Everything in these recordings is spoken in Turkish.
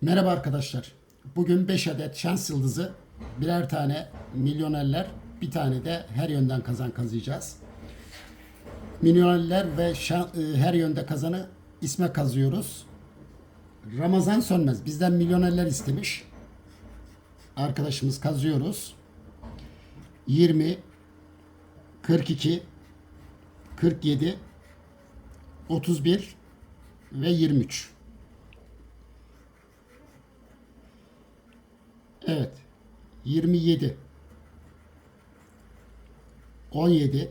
Merhaba arkadaşlar. Bugün 5 adet şans yıldızı, birer tane milyonerler, bir tane de her yönden kazan kazıyacağız. Milyonerler ve şan- e, her yönde kazanı isme kazıyoruz. Ramazan Sönmez bizden milyonerler istemiş. Arkadaşımız kazıyoruz. 20 42 47 31 ve 23. Evet. 27 17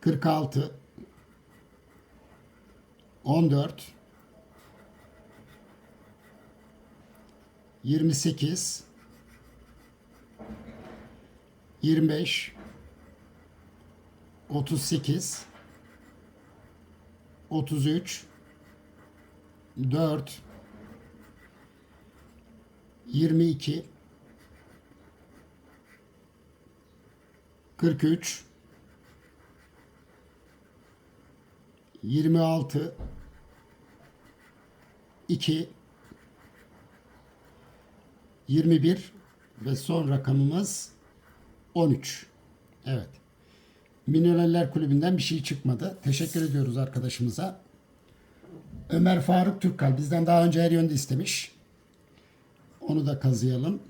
46 14 28 25 38 33 4 22 43 26 2 21 ve son rakamımız 13. Evet. Mineraller Kulübü'nden bir şey çıkmadı. Teşekkür ediyoruz arkadaşımıza. Ömer Faruk Türkkal bizden daha önce her yönde istemiş. Onu da kazıyalım.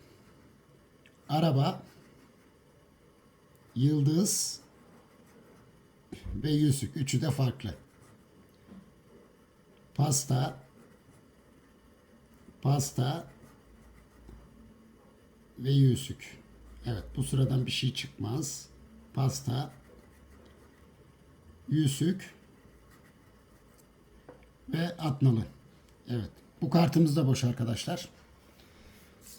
Araba, yıldız ve yüzük. Üçü de farklı. Pasta, pasta ve yüzük. Evet bu sıradan bir şey çıkmaz. Pasta, yüzük ve atnalı. Evet bu kartımız da boş arkadaşlar.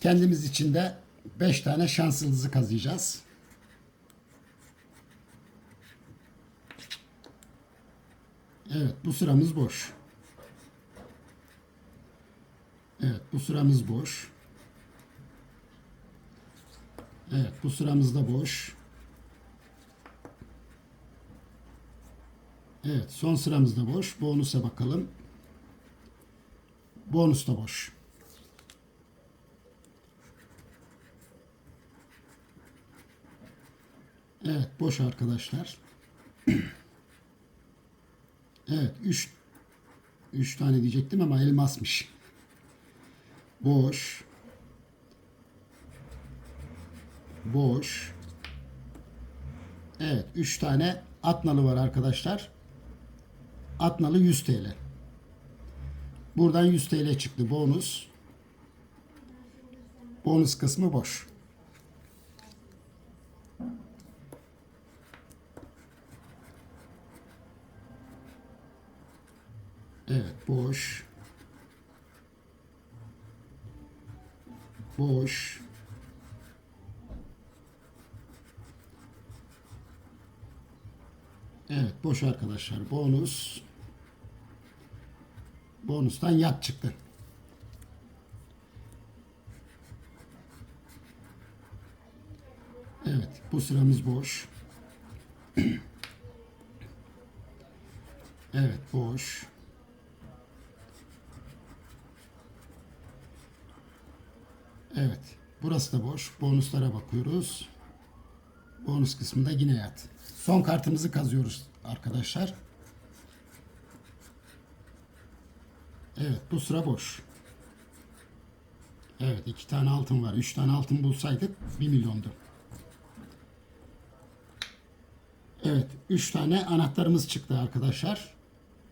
Kendimiz için de 5 tane şans yıldızı kazıyacağız. Evet bu sıramız boş. Evet bu sıramız boş. Evet bu sıramız da boş. Evet son sıramız da boş. Bonusa bakalım. Bonus da boş. Evet boş arkadaşlar. Evet 3 3 tane diyecektim ama elmasmış. Boş. Boş. Evet 3 tane atnalı var arkadaşlar. Atnalı 100 TL. Buradan 100 TL çıktı bonus. Bonus kısmı boş. Evet boş. Boş. Evet boş arkadaşlar. Bonus. Bonustan yat çıktı. Evet bu sıramız boş. Evet boş. Evet. Burası da boş. Bonuslara bakıyoruz. Bonus kısmında yine yat. Son kartımızı kazıyoruz arkadaşlar. Evet bu sıra boş. Evet iki tane altın var. Üç tane altın bulsaydık bir milyondu. Evet üç tane anahtarımız çıktı arkadaşlar.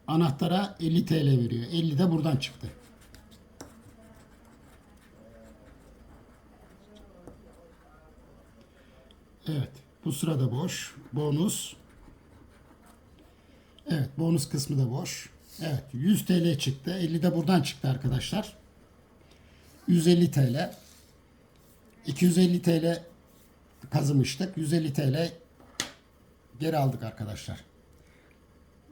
Anahtara 50 TL veriyor. 50 de buradan çıktı. Evet. Bu sırada boş. Bonus. Evet. Bonus kısmı da boş. Evet. 100 TL çıktı. 50 de buradan çıktı arkadaşlar. 150 TL. 250 TL kazımıştık. 150 TL geri aldık arkadaşlar.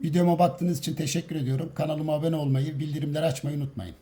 Videoma baktığınız için teşekkür ediyorum. Kanalıma abone olmayı, bildirimleri açmayı unutmayın.